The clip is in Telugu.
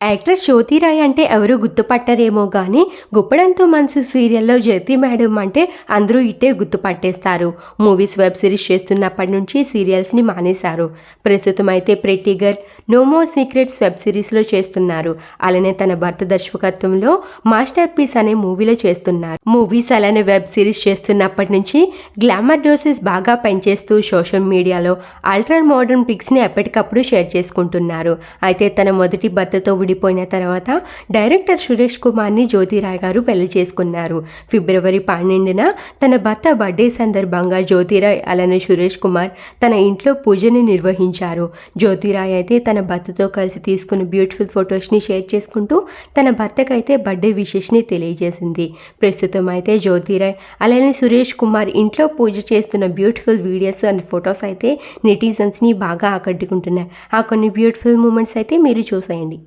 యాక్ట్రెస్ జ్యోతిరాయ్ అంటే ఎవరు గుర్తుపట్టరేమో కానీ గుప్పడంతో మనసు సీరియల్లో జ్యోతి మేడం అంటే అందరూ ఇట్టే గుర్తుపట్టేస్తారు. మూవీస్ వెబ్ సిరీస్ చేస్తున్నప్పటి నుంచి సీరియల్స్ని మానేశారు. ప్రస్తుతం అయితే pretty girl no more secrets web సిరీస్లో చేస్తున్నారు. అలానే తన భర్త దర్శకత్వంలో మాస్టర్ పీస్ అనే మూవీలో చేస్తున్నారు. మూవీస్ అలానే వెబ్ సిరీస్ చేస్తున్నప్పటి నుంచి గ్లామర్ డోసెస్ బాగా పెంచేస్తూ సోషల్ మీడియాలో అల్ట్రా మోడర్న్ పిక్స్ని ఎప్పటికప్పుడు షేర్ చేసుకుంటున్నారు. అయితే తన మొదటి భర్తతో విడిపోయిన తర్వాత డైరెక్టర్ సురేష్ కుమార్ని జ్యోతిరాయ్ గారు పెళ్ళి చేసుకున్నారు. ఫిబ్రవరి పన్నెండున తన భర్త బర్త్డే సందర్భంగా జ్యోతిరాయ్ అలానే సురేష్ కుమార్ తన ఇంట్లో పూజని నిర్వహించారు. జ్యోతిరాయ్ అయితే తన భర్తతో కలిసి తీసుకున్న బ్యూటిఫుల్ ఫొటోస్ని షేర్ చేసుకుంటూ తన భర్తకైతే బర్త్డే విషెస్ని తెలియజేసింది. ప్రస్తుతం అయితే జ్యోతిరాయ్ అలానే సురేష్ కుమార్ ఇంట్లో పూజ చేస్తున్న బ్యూటిఫుల్ వీడియోస్ అండ్ ఫొటోస్ అయితే నెటిజన్స్ని బాగా ఆకట్టుకుంటున్నాయి. ఆ కొన్ని బ్యూటిఫుల్ మూమెంట్స్ అయితే మీరు చూసేయండి.